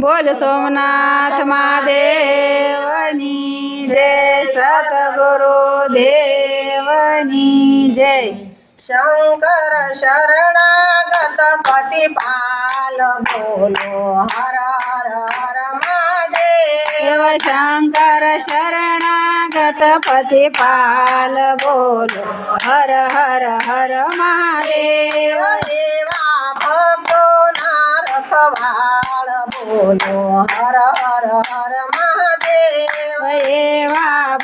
બોલ સોમનાથ મહાદેવની જય સતગુરુ દેવની જય. શંકર શરણાગત પતિ પાલ બોલો હર હર હર મહાદેવ. દેવ શંકર શરણાગત પતિ પાલ બોલો હર હર હર મહાદેવ. દેવા ભક્તો ના રખવાળ બોલો હર હર હર મહાદેવ. એવા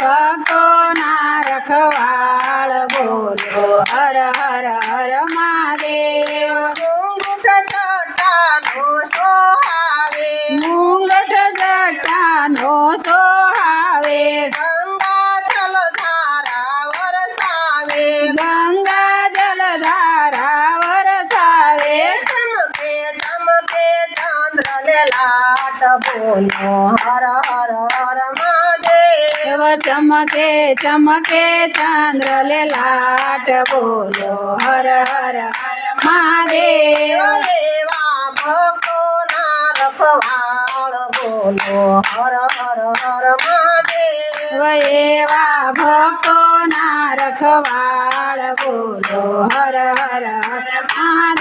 બોલો હર હર હર મહાદેવ ચમકે ચમકે ચંદ્ર લેલાટ બોલો હર હર હર મહાદેવ દેવા ભક્તો ના રખવાળ બોલો હર હર હર મહાદેવ એવા ભક્તોના રખવાળ બોલો હર હર હર મહાદેવ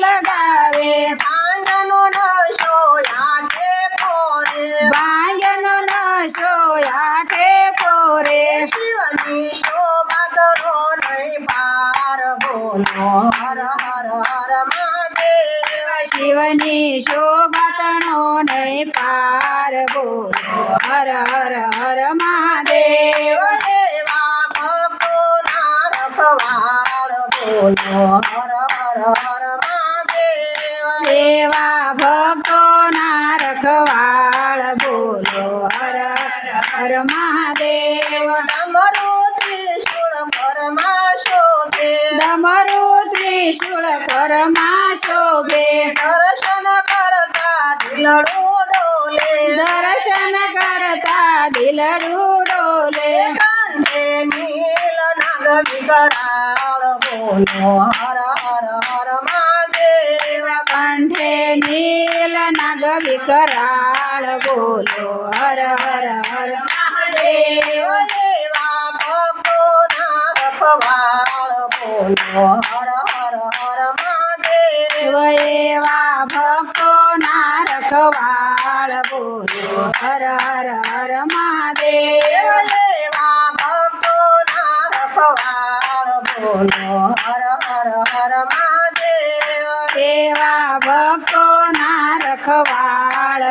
લગાવે. ભાંગનો નશો આઠે પોરે. ભાંગનો નશો આઠે પોરે. શિવજી શોભા ધરો નહીં પાર બોલો. હર હર હર મહાદેવ. શિવની શોભાતણો નહીં પાર બોલો. હર હર હર મહાદેવ. રખવાળ બોલો. હર હર હર દેવા ભક્તોના રખવાળ બોલો હર હર મહાદેવ. ડમરું ત્રિશુળ ઘરમાં શોભે. ડમરું ત્રિશુળ કરમાં શોભે દર્શન કરતા દિલડું ડોલે. દર્શન કરતા દિલડું ડોલે. કાંઠે નીલ નાગ વિકરાળ બોલો હર વિકરાળ બોલો હર હર હર. મહાદેવ દેવા ભક્તો ના રખવાળ બોલો હર હર હર મહાદેવ. એવા ભક્તોના રખવાળ બોલો હર હર હર મહાદેવ. દેવા ભક્તો ના રખવાળ બોલો હર હર હર મહાદેવ. દેવા ભક્તો ના રખવાળ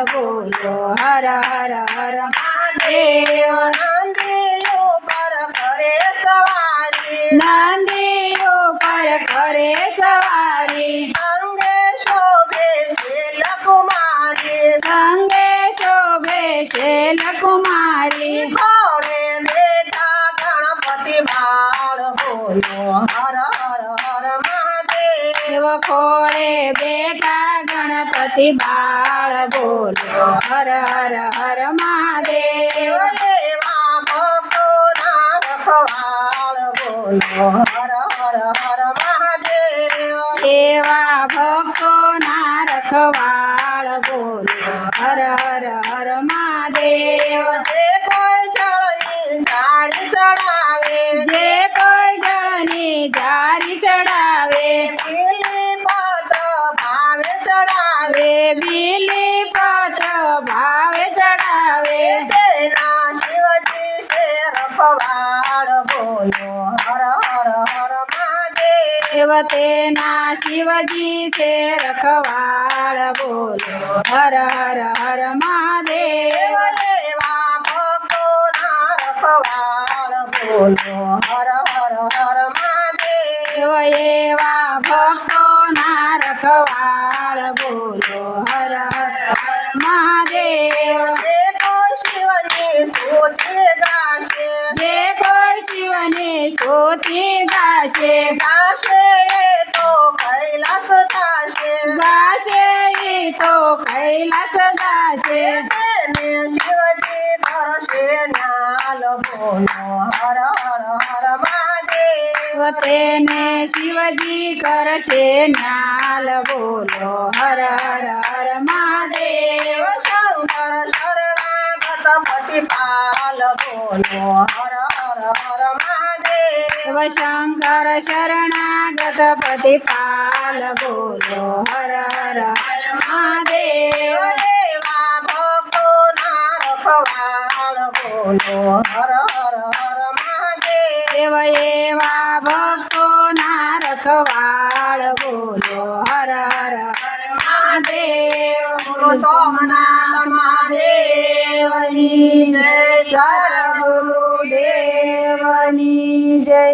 બોલો હર હર હર મહાદેવ નંદીઓ પર કરે સવારી નંદીઓ પર કરે સવારી સંગે શોભે શૈલકુમારી સંગે શોભે શૈલકુમારી ઘોડે બેઠા ગણપતિ બાળ બોલો હર હર હર મહાદેવ દેવ ખોળે બેઠા ગણપતિ બાળ બોલો હર હર હર મહાદેવ એવા ભક્તોના રખવાળ બોલો હર હર હર મહાદેવ એવા ભક્તોના રખવાળ બોલો હર હર હર મહાદેવ બોલો હર હર હર મહાદેવ. દેવ તેના શિવજી છે રખવાળ બોલો હર હર હર મહાદેવ. દેવા ભક્તો ના રખવાળ બોલો હર હર હર મહાદેવ. દેવ ઈ તો કૈલાસ જાશે તેને શિવજી કરશે ન્યાલ બોલો હર હર હર મહાદેવ તો તેને શિવજી કરશે ન્યાલ બોલો હર હર હર મહાદેવ દેવ શંકર શરણાગત પતિપાલ બોલો હર હર હર મહાદેવ શિવ શંકર મહાદેવ દેવા ભક્તોના રખવાળ બોલો હર હર હર મહાદેવ દેવ એવા ભક્તો ના રખવાળ બોલો હર હર હર જય